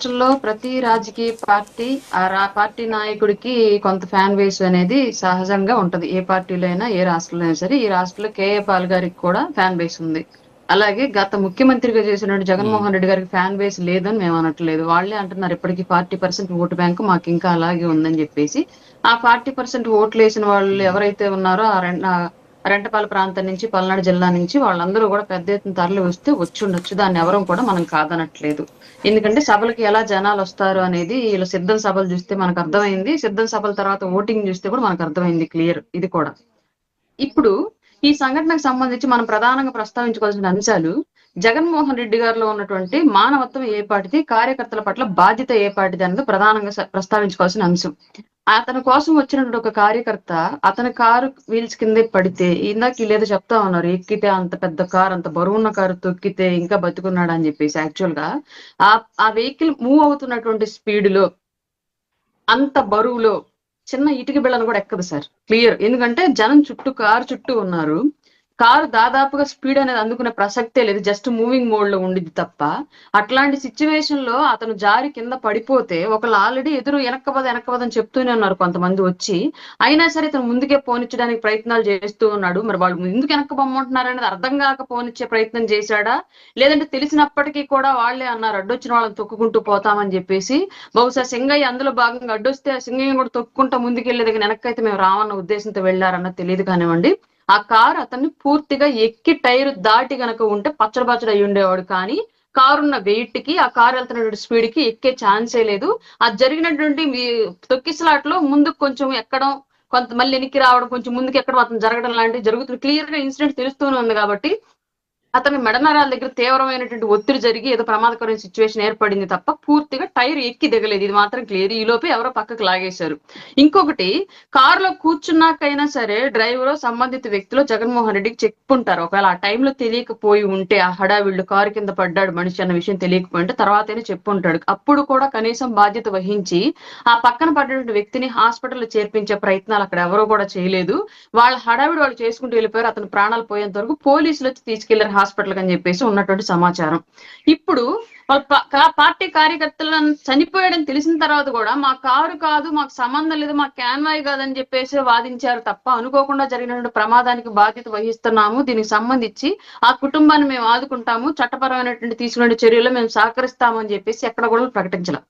రాష్ట్రంలో ప్రతి రాజకీయ పార్టీ ఆ రా పార్టీ నాయకుడికి కొంత ఫ్యాన్ బేస్ అనేది సహజంగా ఉంటది. ఏ పార్టీలో అయినా ఏ రాష్ట్రంలో అయినా సరే ఈ రాష్ట్రంలో కేఏ పాల్ గారికి కూడా ఫ్యాన్ బేస్ ఉంది. అలాగే గత ముఖ్యమంత్రిగా చేసినటువంటి జగన్మోహన్ రెడ్డి గారికి ఫ్యాన్ బేస్ లేదని మేము అనట్లేదు. వాళ్ళే అంటున్నారు ఇప్పటికీ ఫార్టీ పర్సెంట్ ఓటు బ్యాంకు మాకు ఇంకా అలాగే ఉందని చెప్పేసి. ఆ ఫార్టీ పర్సెంట్ ఓట్లు వేసిన వాళ్ళు ఎవరైతే ఉన్నారో ఆ ఆ రెంటపాల ప్రాంతం నుంచి పల్నాడు జిల్లా నుంచి వాళ్ళందరూ కూడా పెద్ద ఎత్తున తరలి వస్తే వచ్చి ఉండొచ్చు దాన్ని ఎవరూ కూడా మనం కాదనట్లేదు. ఎందుకంటే సభలకి ఎలా జనాలు వస్తారు అనేది వీళ్ళ సిద్ధం సభలు చూస్తే మనకు అర్థమైంది. సిద్ధం సభల తర్వాత ఓటింగ్ చూస్తే కూడా మనకు అర్థమైంది క్లియర్ ఇది కూడా. ఇప్పుడు ఈ సంఘటనకు సంబంధించి మనం ప్రధానంగా ప్రస్తావించుకోవాల్సిన అంశాలు జగన్మోహన్ రెడ్డి గారిలో ఉన్నటువంటి మానవత్వం ఏ పాటిది కార్యకర్తల పట్ల బాధ్యత ఏ పాటిది అనేది ప్రధానంగా ప్రస్తావించుకోవాల్సిన అంశం. అతని కోసం వచ్చినటువంటి ఒక కార్యకర్త అతని కారు వీల్స్ కిందే పడితే ఇందాక లేదో చెప్తా ఉన్నారు ఎక్కితే అంత పెద్ద కారు అంత బరువున్న కారు తొక్కితే ఇంకా బతుకున్నాడు అని చెప్పేసి. యాక్చువల్గా ఆ ఆ వెహికల్ మూవ్ అవుతున్నటువంటి స్పీడ్లో అంత బరువులో చిన్న ఇటుక బిళ్ళను కూడా ఎక్కదు సార్. క్లియర్ ఎందుకంటే జనం చుట్టూ కారు చుట్టూ ఉన్నారు. కారు దాదాపుగా స్పీడ్ అనేది అందుకునే ప్రసక్తే లేదు. జస్ట్ మూవింగ్ మోడ్లో ఉండిద్ది తప్ప. అట్లాంటి సిచ్యువేషన్లో అతను జారి కింద పడిపోతే ఒకళ్ళు ఆల్రెడీ ఎదురు వెనక్కబద వెనక్కబదని చెప్తూనే ఉన్నారు కొంతమంది వచ్చి. అయినా సరే ఇతను ముందుకే పోనిచ్చడానికి ప్రయత్నాలు చేస్తూ ఉన్నాడు. మరి వాళ్ళు ఎందుకు వెనక్కబొమ్మంటున్నారు అనేది అర్థం కాక పోనిచ్చే ప్రయత్నం చేశాడా? లేదంటే తెలిసినప్పటికీ కూడా వాళ్ళే అన్నారు అడ్డొచ్చిన వాళ్ళని తొక్కుకుంటూ పోతామని చెప్పేసి. బహుశా సింగయ్య అందులో భాగంగా అడ్డొస్తే ఆ సింగయ్య కూడా తొక్కుంటా ముందుకెళ్ళేది వెనక్కైతే మేము రావన్న ఉద్దేశంతో వెళ్ళారన్న తెలియదు కానివ్వండి. ఆ కారు అతన్ని పూర్తిగా ఎక్కి టైర్ దాటి గనక ఉంటే పచ్చడి పచ్చడి అయి ఉండేవాడు. కానీ కారున్న వెయిట్కి ఆ కారు వెళ్తున్నటువంటి స్పీడ్కి ఎక్కే ఛాన్సే లేదు. అది జరిగినటువంటి మీ తొక్కిసలాట్లో ముందుకు కొంచెం ఎక్కడం కొంత మళ్ళీ వెనక్కి రావడం కొంచెం ముందుకు ఎక్కడం అతను జరగడం లాంటివి జరుగుతుంది. క్లియర్గా ఇన్సిడెంట్ తెలుస్తూనే ఉంది కాబట్టి అతని మెడనరాల దగ్గర తీవ్రమైనటువంటి ఒత్తిడి జరిగి ఏదో ప్రమాదకరమైన సిచ్యువేషన్ ఏర్పడింది తప్ప పూర్తిగా టైర్ ఎక్కి దిగలేదు. ఇది మాత్రం క్లియర్. ఈ లోపే ఎవరో పక్కకు లాగేశారు. ఇంకొకటి కారులో కూర్చున్నాకైనా సరే డ్రైవర్ సంబంధిత వ్యక్తిలో జగన్మోహన్ రెడ్డికి చెప్పుంటారు. ఒకవేళ ఆ టైంలో తెలియకపోయి ఉంటే ఆ హడావిళ్ళు కారు కింద పడ్డాడు మనిషి అన్న విషయం తెలియకపోయింటే తర్వాతనే చెప్పుంటాడు. అప్పుడు కూడా కనీసం బాధ్యత వహించి ఆ పక్కన పడ్డటువంటి వ్యక్తిని హాస్పిటల్లో చేర్పించే ప్రయత్నాలు అక్కడ ఎవరో కూడా చేయలేదు. వాళ్ళ హడావిడి వాళ్ళు చేసుకుంటూ వెళ్ళిపోయారు. అతను ప్రాణాలు పోయేంత వరకు పోలీసులు వచ్చి తీసుకెళ్ళారు. హాస్పిటల్ అని చెప్పేసి ఉన్నటువంటి సమాచారం. ఇప్పుడు వాళ్ళ పార్టీ కార్యకర్తలను చనిపోయాడని తెలిసిన తర్వాత కూడా మా కారు కాదు మాకు సంబంధం లేదు మా క్యాన్వాయ్ కాదని చెప్పేసి వాదించారు తప్ప అనుకోకుండా జరిగినటువంటి ప్రమాదానికి బాధ్యత వహిస్తున్నాము. దీనికి సంబంధించి ఆ కుటుంబాన్ని మేము ఆదుకుంటాము. చట్టపరమైనటువంటి తీసుకునే చర్యలు మేము సహకరిస్తామని చెప్పేసి ఎక్కడ కూడా ప్రకటించాల.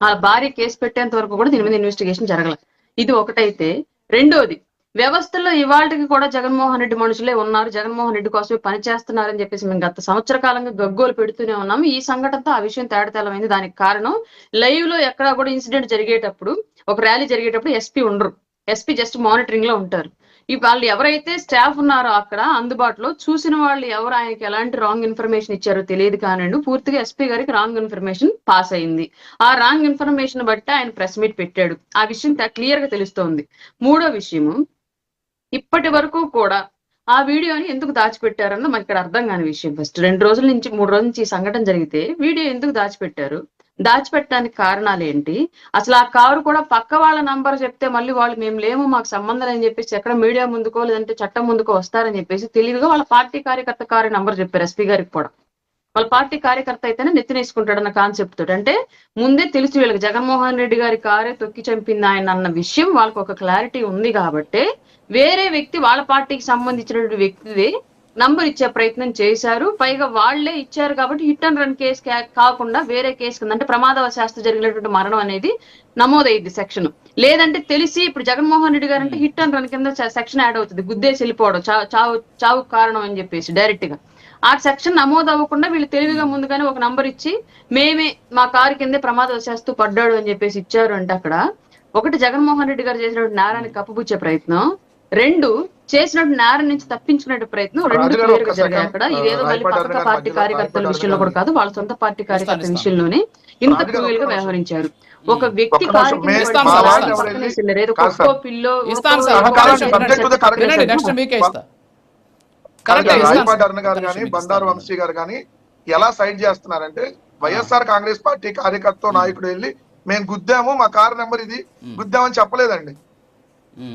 ఆ భార్య కేసు పెట్టేంత వరకు కూడా దీని మీద ఇన్వెస్టిగేషన్ జరగల. ఇది ఒకటైతే. రెండోది వ్యవస్థలో ఇవాళకి కూడా జగన్మోహన్ రెడ్డి మనుషులే ఉన్నారు. జగన్మోహన్ రెడ్డి కోసమే పని చేస్తున్నారని చెప్పేసి మేము గత సంవత్సర కాలంగా గగ్గోలు పెడుతూనే ఉన్నాము ఈ సంఘటనతో ఆ విషయం తేడతెల్లమైంది దానికి కారణం లైవ్లో ఎక్కడ కూడా ఇన్సిడెంట్ జరిగేటప్పుడు ఒక ర్యాలీ జరిగేటప్పుడు ఎస్పీ ఉండరు. ఎస్పీ జస్ట్ మానిటరింగ్లో ఉంటారు. ఈ వాళ్ళు ఎవరైతే స్టాఫ్ ఉన్నారో అక్కడ అందుబాటులో చూసిన వాళ్ళు ఎవరు ఆయనకి ఎలాంటి రాంగ్ ఇన్ఫర్మేషన్ ఇచ్చారో తెలియదు కానివ్వండి పూర్తిగా ఎస్పీ గారికి రాంగ్ ఇన్ఫర్మేషన్ పాస్ అయింది. ఆ రాంగ్ ఇన్ఫర్మేషన్ బట్టి ఆయన ప్రెస్ మీట్ పెట్టాడు. ఆ విషయం క్లియర్గా తెలుస్తోంది. మూడో విషయము ఇప్పటి వరకు కూడా ఆ వీడియోని ఎందుకు దాచిపెట్టారన్నది మనకి ఇక్కడ అర్థం కాని విషయం ఫస్ట్ రెండు రోజుల నుంచి మూడు రోజుల నుంచి ఈ సంఘటన జరిగితే వీడియో ఎందుకు దాచిపెట్టారు? దాచిపెట్టడానికి కారణాలు ఏంటి? అసలు ఆ కారు కూడా పక్క వాళ్ళ నంబర్ చెప్తే మళ్ళీ వాళ్ళు మేము లేము మాకు సంబంధం అని చెప్పేసి ఎక్కడ మీడియా ముందుకో లేదంటే చట్టం ముందుకో వస్తారని చెప్పేసి తెలివిగా వాళ్ళ పార్టీ కార్యకర్త కారు నంబర్ చెప్పారు ఎస్పీ గారికి కూడా. వాళ్ళ పార్టీ కార్యకర్త అయితేనే నెత్తినేసుకుంటాడన్న కాన్సెప్ట్ తోటి. అంటే ముందే తెలుసు వీళ్ళకి జగన్మోహన్ రెడ్డి గారి కారే తొక్కి చంపింది ఆయన అన్న విషయం వాళ్ళకి ఒక క్లారిటీ ఉంది కాబట్టి వేరే వ్యక్తి వాళ్ళ పార్టీకి సంబంధించినటువంటి వ్యక్తిది నంబర్ ఇచ్చే ప్రయత్నం చేశారు. పైగా వాళ్ళే ఇచ్చారు కాబట్టి హిట్ అండ్ రన్ కేసు కాకుండా వేరే కేసు కింద అంటే ప్రమాదవశాస్తు జరిగినటువంటి మరణం అనేది నమోదైంది సెక్షన్ లేదంటే తెలిసి ఇప్పుడు జగన్మోహన్ రెడ్డి గారు అంటే హిట్ అండ్ రన్ కింద సెక్షన్ యాడ్ అవుతుంది. గుద్దేసి వెళ్ళిపోవడం చా- చావు చావు కారణం అని చెప్పేసి డైరెక్ట్గా. ఆ సెక్షన్ నమోదు అవ్వకుండా వీళ్ళు తెలివిగా ముందుగానే ఒక నంబర్ ఇచ్చి మేమే మా కారు కిందే ప్రమాదవశాస్తు పడ్డాడు అని చెప్పేసి ఇచ్చారు అంటే అక్కడ. ఒకటి జగన్మోహన్ రెడ్డి గారు చేసినటువంటి నేరాన్ని కప్పుపుచ్చే ప్రయత్నం. రెండు చేసినటువంటి నేరం నుంచి తప్పించుకునే ప్రయత్నం రెండు క్లియర్గా జరిగాయి. అక్కడ. ఇదేదో మళ్ళీ పక్క పార్టీ కార్యకర్తల విషయంలో కూడా కాదు వాళ్ళ సొంత పార్టీ కార్యకర్తల. విషయంలోనే. ఇంత క్రూయల్గా. వ్యవహరించారు ఒక వ్యక్తి. ఏదో కుక్కో. పిల్లో గారు కానీ బండారు వంశీ గారు కానీ ఎలా సైడ్ చేస్తున్నారంటే వైఎస్ఆర్ కాంగ్రెస్ పార్టీ కార్యకర్త నాయకుడు వెళ్ళి మేము గుద్దాము మా కారు నెంబర్ ఇది గుద్దామని చెప్పలేదండి.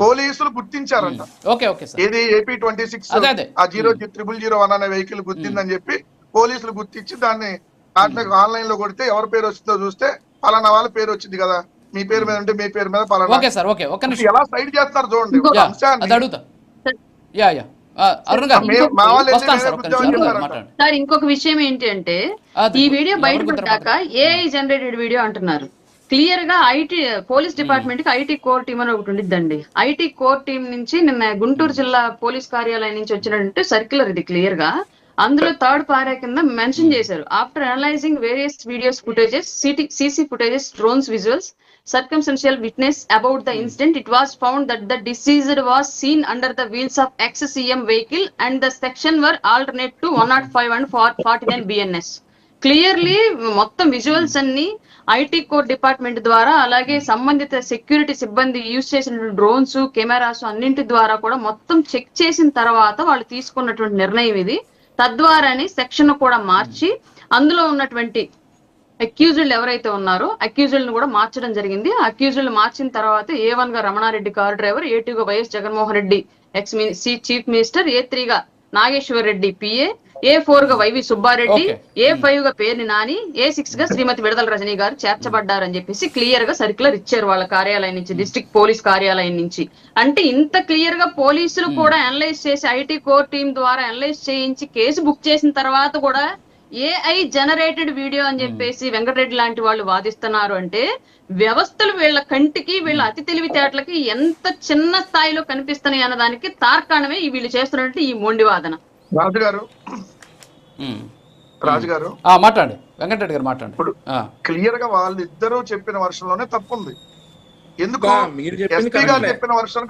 పోలీసులు గుర్తించారంట. ఏది ఏపీ ట్వంటీ సిక్స్. ఆ జీరో త్రిబుల్ జీరో వన్ అనే వెహికల్ గుద్దిందని చెప్పి పోలీసులు గుర్తించి దాన్ని వాటిని ఆన్లైన్లో కొడితే ఎవరి పేరు వచ్చిందో చూస్తే పలానా వాళ్ళ పేరు వచ్చింది కదా. మీ పేరు మీద ఉంటే మీ పేరు మీద పలానా ఎలా సైడ్ చేస్తారు చూడండి అంశాన్ని. అరుణ్ గారు సార్ ఇంకొక విషయం ఏంటి అంటే ఈ వీడియో బయటపడ్డాక ఏఐ జనరేటెడ్ వీడియో అంటున్నారు. క్లియర్గా ఐటీ పోలీస్ డిపార్ట్మెంట్కి ఐటీ కోర్ టీమ్ అని ఒకటి ఉండిద్దండి. ఐటీ కోర్ టీం నుంచి నిన్న గుంటూరు జిల్లా పోలీస్ కార్యాలయం నుంచి వచ్చినట్టు సర్క్యులర్ ఇది క్లియర్గా. అందులో థర్డ్ పారా కింద మెన్షన్ చేశారు. After analysing various videos footages CC footages drones visuals circumstantial witness about the incident it was found that the deceased was seen under the wheels of ex CM vehicle and the section were alternate to one nought five and four forty nine BNS clearly మొత్తం visuals అన్ని IT core department ద్వారా అలాగే hmm. సంబంధిత security సిబ్బంది use చేసిన drones cameras అన్నింటి ద్వారా కూడా మొత్తం చెక్ చేసిన తర్వాత వాళ్ళు తీసుకున్నటువంటి నిర్ణయం ఇది. తద్వారానే సెక్షన్ కూడా hmm. మార్చి అందులో ఉన్నటువంటి అక్యూజ్డ్ ఎవరైతే ఉన్నారో అక్యూజ్డ్ కూడా మార్చడం జరిగింది. అక్యూజ్డ్ మార్చిన తర్వాత ఏ వన్గా Ramana Reddy car driver A two గా YS Jaganmohan Reddy ex chief minister A three గా నాగేశ్వర్ రెడ్డి పిఏ ఏ ఫోర్గా వైవి సుబ్బారెడ్డి. ఏ ఫైవ్గా పేర్ని నాని ఏ సిక్స్గా శ్రీమతి విడదల రజనీ గారు చేర్చబడ్డారని చెప్పేసి క్లియర్గా సర్క్యులర్ ఇచ్చారు వాళ్ళ కార్యాలయం నుంచి డిస్ట్రిక్ట్ పోలీస్ కార్యాలయం నుంచి. అంటే ఇంత క్లియర్గా పోలీసులు కూడా అనలైజ్ చేసి ఐటీ కోర్ టీం ద్వారా అనలైజ్ చేయించి కేసు బుక్ చేసిన తర్వాత కూడా ఏఐ జనరేటెడ్ వీడియో అని చెప్పేసి వెంకటరెడ్డి లాంటి వాళ్ళు వాదిస్తున్నారు అంటే వ్యవస్థలు వీళ్ళ కంటికి వీళ్ళ అతి తెలివితేటలకి ఎంత చిన్న స్థాయిలో కనిపిస్తున్నాయి అన్నదానికి తార్కాణమే ఈ వీళ్ళు చేస్తున్నట్టు ఈ మొండి వాదన రాజు గారు ఉమ్. రాజు గారు ఆ, మాట్లాడండి వెంకటరెడ్డి గారు మాట్లాడండి ఇప్పుడు ఆ, క్లియర్గా వాళ్ళిద్దరూ చెప్పిన వర్షంలోనే తప్పు ఉంది ఎందుకు. చెప్పిన వర్షానికి